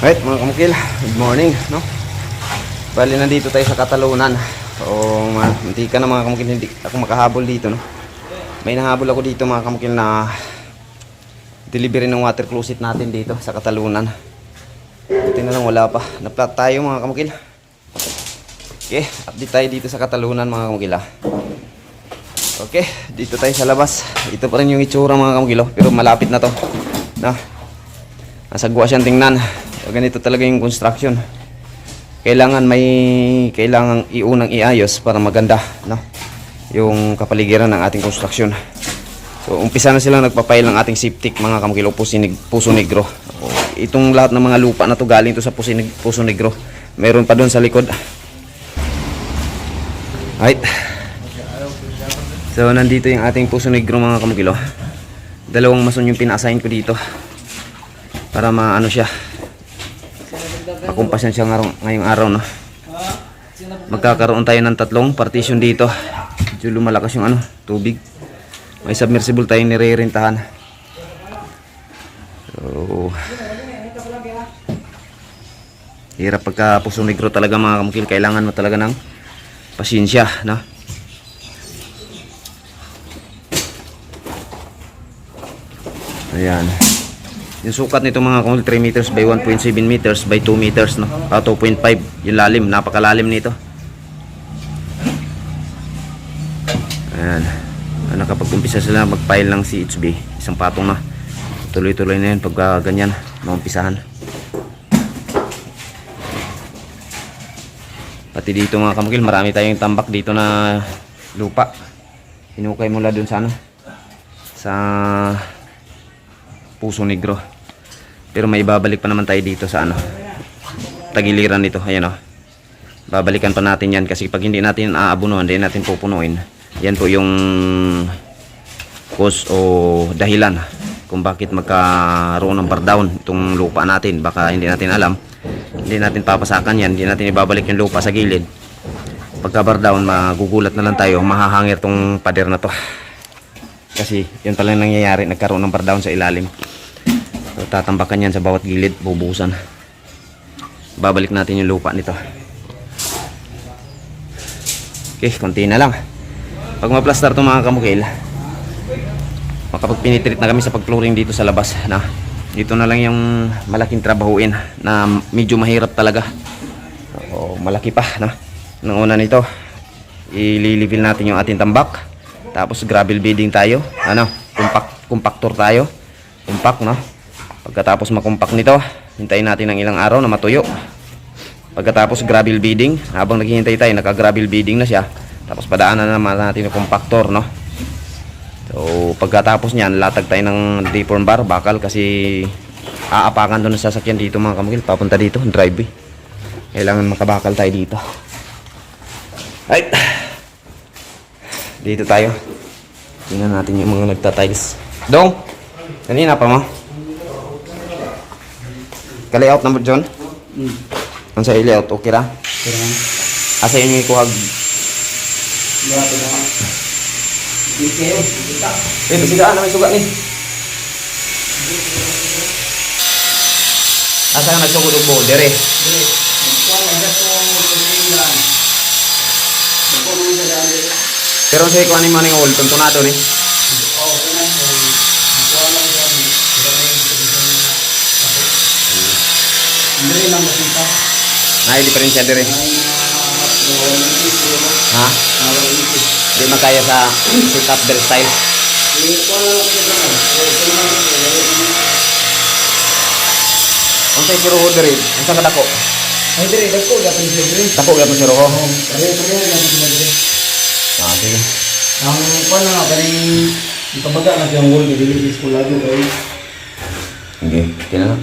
Right, mga kamukil, good morning, no? Bali, nandito tayo sa Katalunan. So, ma- mantika na mga kamukil, hindi ako makahabol dito, no? May nahabol ako dito mga kamukil na delivery ng water closet natin dito sa Katalunan. Buti na lang wala pa. Na-flat tayo mga kamukil. Okay, update tayo dito sa Katalunan mga kamukil, ah. Okay, dito tayo sa labas. Ito pa rin yung itsura mga kamukil, oh. pero malapit na to. No? Nasagwa siyang tingnan. So, ganito talaga yung construction. Kailangan may kailangan iunang iayos para maganda, no? Yung kapaligiran ng ating construction. So, umpisa na silang nagpapail ng ating septic mga kamukilo puso, neg- puso negro. O, itong lahat ng mga lupa na to galing to sa puso, neg- puso negro. Meron pa doon sa likod. Right. So, nandito yung ating puso negro mga kamukilo. Dalawang mason yung pina-assign ko dito para maano siya makumpasan siya ngayong, ngayong araw no? Magkakaroon tayo ng tatlong partition dito. Medyo lumalakas yung ano tubig. May submersible tayong nire-rentahan so hirap pagka puso negro talaga mga kamukil. Kailangan mo talaga ng pasensya no? Ayan yung sukat nito mga kamul 3 meters by 1.7 meters by 2 meters no. Ah, 2.5 yung lalim, napakalalim nito. Ayan. Ah, Nakapag-umpisa sila mag-file ng CHB, isang patong na. Tuloy-tuloy na yun pag ah, ganyan, maumpisahan. Pati dito mga kamukil, marami tayong tambak dito na lupa. Hinukay mula dun sa ano, sa Puso Negro. Pero may babalik pa naman tayo dito sa ano. Tagiliran nito. Ayan o. Babalikan pa natin yan kasi pag hindi natin aabunuhan, hindi natin pupunuin. Yan po yung cause o dahilan kung bakit magkaroon ng bar down itong lupa natin. Baka hindi natin alam. Hindi natin papasakan yan. Hindi natin ibabalik yung lupa sa gilid. Pagka bar down, magugulat na lang tayo. Mahahangir tong pader na to. Kasi yun pala yung nangyayari. Nagkaroon ng bar down sa ilalim. So, tatambakan yan sa bawat gilid, bubusan. Babalik natin yung lupa nito. Okay, konti na lang. Pag ma-plaster to mga kamukil, makapagpinitrit na kami sa pag-flooring dito sa labas. Na, dito na lang yung malaking trabahuin na medyo mahirap talaga. O, malaki pa. Na. Nang una nito, ililivel natin yung ating tambak. Tapos gravel bedding tayo. Ano, compact, compactor tayo. Compact, no? Pagkatapos makumpak nito, hintayin natin ng ilang araw na matuyo. Pagkatapos gravel bedding, habang naghihintay tayo, naka-gravel bedding na siya. Tapos padaanan na naman natin yung compactor, no? So, pagkatapos niyan, latag tayo ng deform bar, bakal kasi aapakan doon sa sasakyan dito mga kamukil, papunta dito, drive Kailangan makabakal tayo dito. Right. Dito tayo. Tingnan natin yung mga nagtatiles. Dong! Kanina pa mo? Ka-layout number John? Hmm. Ang sa layout, okay ra? Pero nga, Asa yun yung ikuhag? grabe na kayo, kita. Eh, basigaan na may sugat ni. Asa nga nagsugod og buo? Dire. Dili, nagkuha na dyan po ang pagkakilan. Nagkuha mo sa dami. Pero sa ikuha ni maning ol, tuntunado ni. Oo, kailan po. Nagkuha lang sa ako. Hindi lang makita. Nay diferensya dire. Ay. Ha? Di makaya sa up their style. Hindi ko lang ako sa dami. Kaya ito naman ako. Ang sa ikiruho dire, ang sa Ang kuan na kaning ikabaga na siyang wall kay dili is kulado kay. Okay, okay na lang.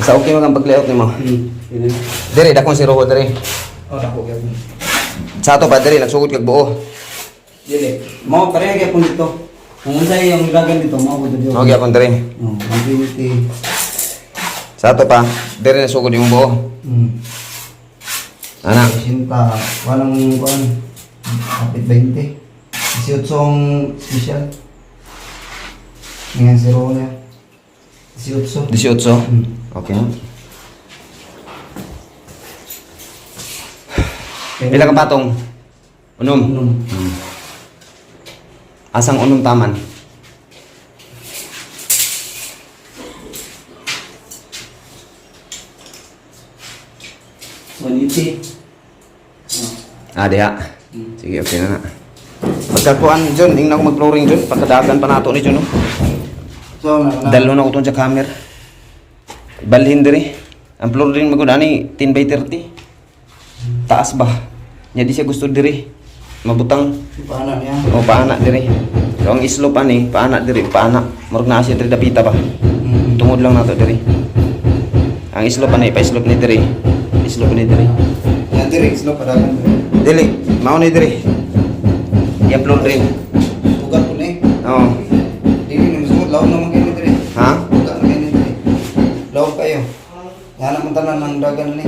Sa okay mo kang pag-layout nimo. Hmm. Dire, dakon si Roho dire. Oh, dako gyud. Sa ato pa dire, nagsugod kag buo. Dili. Mao pareha gyud pun dito. Kung unsay yung gagan dito mao ko dito. Mao gyapon dire. Oh, 120. Sa ato pa, dire nasugod yung buo. Hmm. Ana. Sinta, walang kuan. Kapit 20. 18 special. Dengan zeronya. 18. 18. Hmm. Oke. Okay. Unom. Hmm. Asang unom taman? Maniti. Ah, dia. Ya? Hmm. Sige, okay. Pagkakuan, John, ingna ko mag-flooring, John. Pagkadagan pa nato ni John, no? So, na, na. Dalo na ko itong sa camera. Ibalhin diri. Ang flooring mo ani 10 by 30. Taas ba? Nya di siya gusto diri. Mabutang. Paano niya? O paana diri. So ang slope ani, paana diri, paana. Murag na siya diri dapita ba. Mm. Tungod lang nato diri. Ang ani, pa slope ni diri. Slope ni diri. Yan diri, slow padagan. Dili, mao ni diri. Yang flooring. Bukan po ni. Oo. Dili ni musuot law naman kayo diri. Ha? Bukan kayo diri. Law kayo. Yan naman tanan ng dagan ni.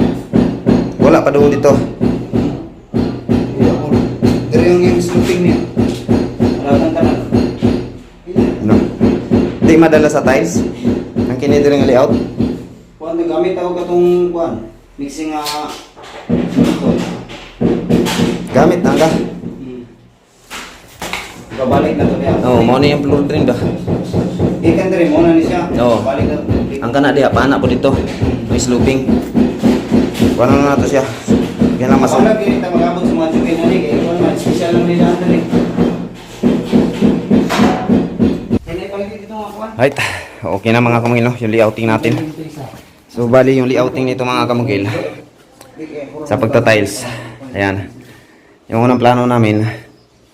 Wala pa doon dito. Iya po. Diri yung yung sloping niya. Dagan tanan. No. Di madala sa tiles. Ang kini diri nga layout. Kuan gamit ako katong kuan. Mixing ah Gamit na Babalik na to niya. Oo, mao ni yung flooring ba. Ikan diri mo na ni siya. Oo. Balik na. Ang kana diha paana po dito. May sloping. Kuha na nato siya. Yan lang Masama masama. gini ta magabot sa mga tsukin mo ni kay ikaw naman special lang nila dali. Mga kuan. Right. Okay na mga kamugil, no? Yung layouting natin. So, bali yung layouting nito mga kamugil. Sa pagta-tiles. Ayan. Yung unang plano namin,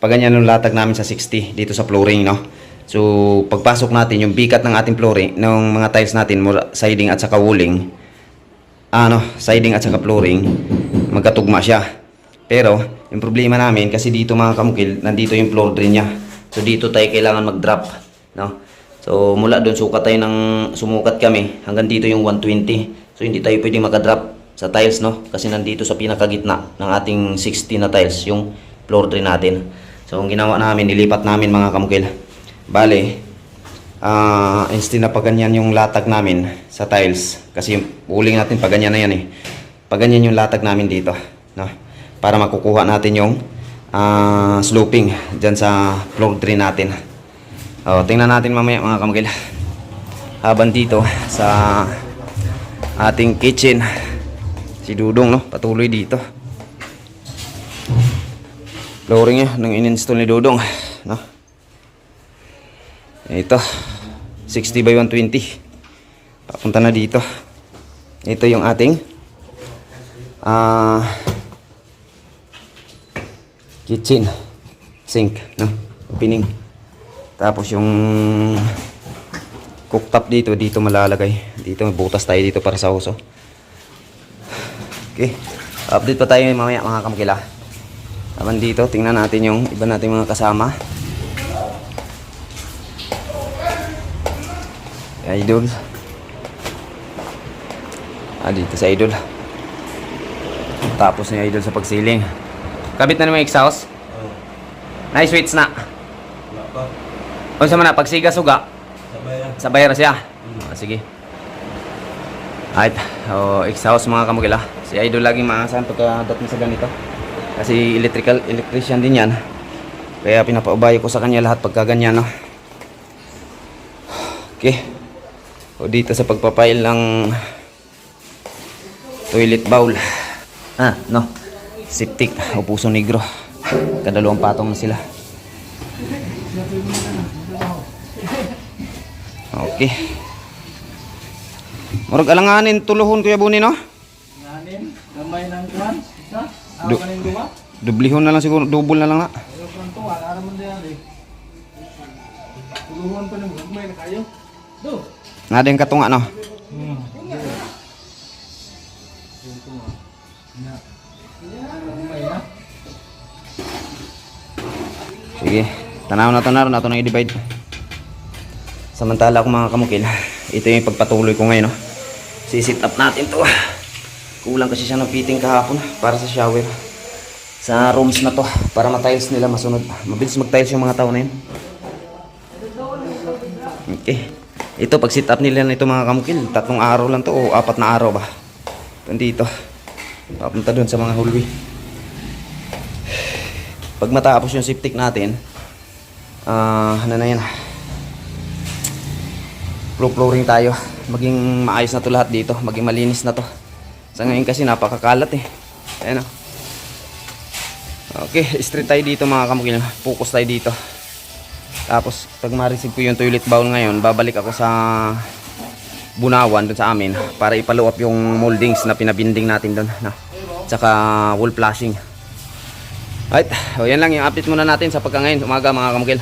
paganyan yung latag namin sa 60 dito sa flooring, no? So, pagpasok natin, yung bikat ng ating flooring, ng mga tiles natin, siding at saka wooling, ano, siding at saka flooring, magkatugma siya. Pero, yung problema namin, kasi dito mga kamukil, nandito yung floor drain niya. So, dito tayo kailangan mag-drop, no? So, mula doon, sukat tayo ng, sumukat kami, hanggang dito yung 120. So, hindi tayo pwedeng makadrop sa tiles, no? Kasi nandito sa pinakagitna ng ating 60 na tiles, yung floor drain natin. So, ang ginawa namin, nilipat namin mga kamukil. Bale, ah instead na paganyan yung latag namin sa tiles kasi yung uling natin paganyan na yan eh. Paganyan yung latag namin dito no? Para makukuha natin yung ah, sloping dyan sa floor drain natin. Oh, tingnan natin mamaya mga kamagil habang dito sa ating kitchen si Dudong no? Patuloy dito flooring niya nang in-install ni Dudong no? Ito 60 by 120 papunta na dito. Ito yung ating ah kitchen sink no? Opening. Tapos yung cooktop dito dito malalagay. Dito butas tayo dito para sa uso. Okay update pa tayo mamaya mga kamkila Habang dito tingnan natin yung iba nating mga kasama Idol. Ah, dito sa Idol. Tapos ni Idol sa pagsiling. Kabit na naman yung exhaust. Nice switch na. Wala pa. O sa mana, pagsiga suga, Sabay lang. sa bayar siya. Ah, sige. Right. O, exhaust mga kamugila. Si Idol laging maasahan pagkadating sa ganito. Kasi electrical, electrician din yan. Kaya pinapaubayo ko sa kanya lahat pagka ganyan, no? Okay. O dito sa pagpapail ng toilet bowl. Ah, no. Septic o puso negro. Kadalawang patong na sila. Okay. Murag alanganin tuluhon kuya Buni no? Nganin, gamay ng kuan. Isa, Du- ning duwa. Dublihon na lang siguro, double na lang na. Pero kung to, wala naman diyan eh. Tuluhan pa ng gamay na kayo. Do. Nga din katunga no. Hmm. Na. Sige. Tanaw na tanaw na ito na i-divide. Samantala ako mga kamukil, ito yung pagpatuloy ko ngayon. No? Sisit up natin to. Kulang kasi siya ng fitting kahapon para sa shower. Sa rooms na to, para ma-tiles nila masunod. Mabilis mag-tiles yung mga tao na yun. Okay. Ito, pag sit up nila nito mga kamukil, tatlong araw lang to o apat na araw ba? Ito dito. Papunta doon sa mga hallway. pag matapos yung septic natin, ah, ano na yan, floor flooring tayo. Maging maayos na to lahat dito, maging malinis na to. Sa ngayon kasi napakakalat eh. Ayan o. Okay, straight tayo dito mga kamukil. Focus tayo dito. Tapos, pag ma-receive ko yung toilet bowl ngayon, babalik ako sa Bunawan doon sa amin para ipalo up yung moldings na pinabinding natin doon. No? Tsaka wall flashing. Alright, o yan lang yung update muna natin sa pagka ngayon, umaga mga kamukil.